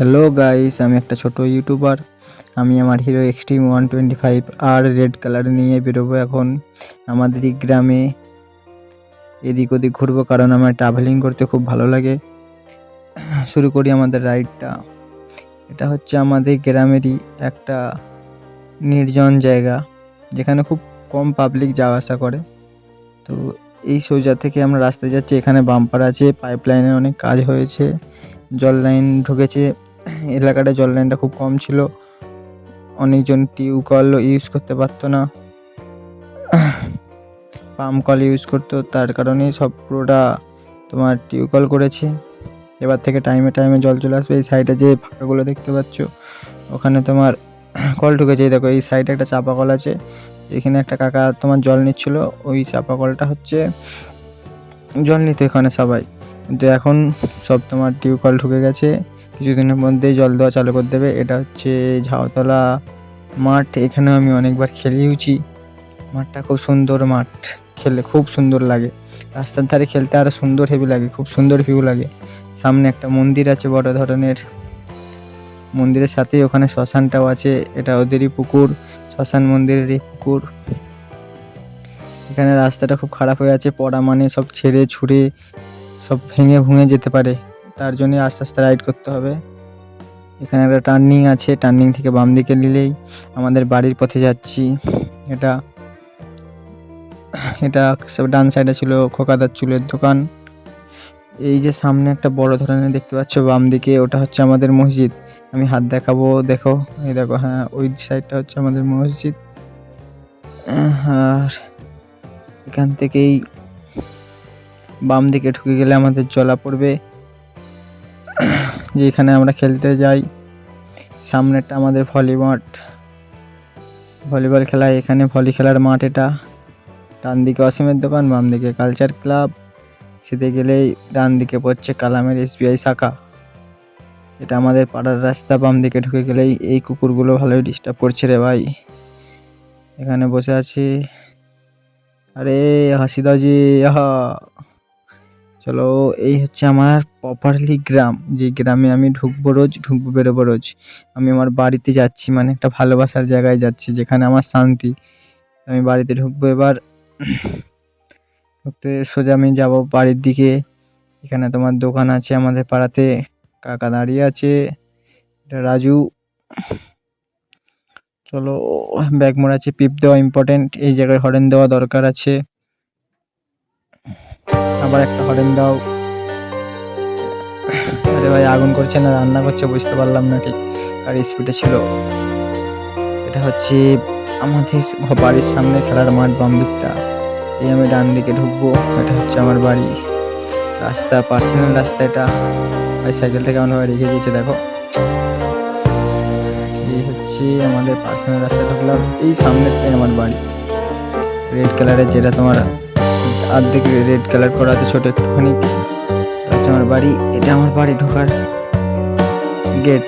Hello guys আমি একটা ছোট ইউটিউবার আমি আমার Hero Xtreme one twenty five আর রেড কালার নিয়ে বেরোবো এখন আমাদের এই গ্রামে। এদিক ওদিক ঘুরবো কারণ আমার ট্রাভেলিং করতে খুব ভালো লাগে। শুরু করি আমাদের রাইডটা এটা হচ্ছে আমাদের গ্রামেরই একটা নির্জন জায়গা, যেখানে খুব কম পাবলিক যাওয়া আসা করে। তো এই সোজা থেকে আমরা রাস্তায় যাচ্ছি, এখানে বাম্পার আছে পাইপ লাইনের অনেক কাজ হয়েছে, জল লাইন ঢুকেছে। এলাকাটা জল লাইনটা খুব কম ছিল। অনেকজন টিউবকল ইউজ করতে পারতো না। পাম্প কল ইউজ করতো, তার কারণে সব পুরোটা তোমার টিউবকল করেছে। এবার থেকে টাইমে টাইমে জল চলে আসবে, এই সাইডে যে ফাঁকাগুলো দেখতে পাচ্ছ, ওখানে তোমার কল ঢুকেছে। দেখো, এই সাইডে একটা চাপা কল আছে, এখানে একটা কাকা তোমার জল নিচ্ছিল, ওই চাপা কলটা হচ্ছে জল নিত এখানে সবাই। কিন্তু এখন সব তোমার টিউবকল ঢুকে গেছে। কিছুদিনের মধ্যেই জল দেওয়া চালু করে দেবে। এটা হচ্ছে ঝাউতলা মাঠ। এখানেও আমি অনেকবার খেলিয়েছি মাঠটা খুব সুন্দর মাঠ। খেলে খুব সুন্দর লাগে। রাস্তার ধারে খেলতে আরও সুন্দর হেভি লাগে, খুব সুন্দর ভিউ লাগে। সামনে একটা মন্দির আছে বড় ধরনের। মন্দিরের সাথেই ওখানে শ্মশানটাও আছে। এটা ওদেরই পুকুর, শ্মশান মন্দিরেরই পুকুর। এখানে রাস্তাটা খুব খারাপ হয়ে আছে। পড়া মানে সব ছেড়ে ছুঁড়ে সব ভেঙে ভুঙে যেতে পারে। তার জন্য আস্তে আস্তে রাইড করতে হবে। এখানে একটা টার্নিং আছে টার্নিং থেকে বাম দিকে নিলেই আমাদের বাড়ির পথে যাচ্ছি। এটা এটা ডান সাইডে ছিল খোকাদার চুলের দোকান। এই যে সামনে একটা বড় ধরনের দেখতে পাচ্ছ, বাম দিকে ওটা হচ্ছে আমাদের মসজিদ। আমি হাত দেখাবো, দেখো, এই দেখো হ্যাঁ ওই সাইডটা হচ্ছে আমাদের মসজিদ। আর এখান থেকেই বাম দিকে ঢুকে গেলে আমাদের জলা পড়বে। যেখানে আমরা খেলতে যাই। সামনেটা আমাদের ভলি মাঠ। ভলিবল খেলা, এখানে ভলি খেলার মাঠ এটা। ডান দিকে অসীমের দোকান বাম দিকে কালচার ক্লাব। সেতে গেলেই ডান দিকে পড়ছে কালামের এসবিআই শাখা। এটা আমাদের পাড়ার রাস্তা বাম দিকে ঢুকে গেলেই এই কুকুরগুলো ভালোই ডিস্টার্ব করছে রে ভাই। এখানে বসে আছি। আরে হাসি যে আহা! চলো, এই হচ্ছে আমার প্রপারলি গ্রাম, যে গ্রামে আমি ঢুকবো রোজ, ঢুকবো বেরোবো রোজ। আমি আমার বাড়িতে যাচ্ছি মানে একটা ভালোবাসার জায়গায় যাচ্ছি, যেখানে আমার শান্তি। আমি বাড়িতে ঢুকবো এবার, ঢুকতে সোজা আমি যাব বাড়ির দিকে। এখানে তোমার দোকান আছে আমাদের পাড়াতে, কাকা দাঁড়িয়ে আছে, এটা রাজু। চলো, ব্যাগ মোড় আছে, পিপ দেওয়া ইম্পর্টেন্ট এই জায়গায় হরেন দেওয়া দরকার আছে। আবার একটা হরেন দাও। আরে ভাই, আগুন করছে না, রান্না করছে, বুঝতে পারলাম না ঠিক আর স্পিডে ছিল। এটা হচ্ছে আমাদের বাড়ির সামনে খেলার মাঠ, বাম দিকটা। এই আমি ডান দিকে ঢুকবো, এটা হচ্ছে আমার বাড়ি। রাস্তা পার্সোনাল রাস্তা এটা। ভাই সাইকেলটা কেমনভাবে রেখে দিয়েছে, দেখো। এই হচ্ছে আমাদের পার্সোনাল রাস্তা ঢুকলাম। এই সামনেরটাই আমার বাড়ি। রেড কালারের যেটা তোমার অর্ধেক রেড কালার করা আছে ছোট একটুখানি। হচ্ছে আমার বাড়ি, এটা আমার বাড়ি ঢোকার গেট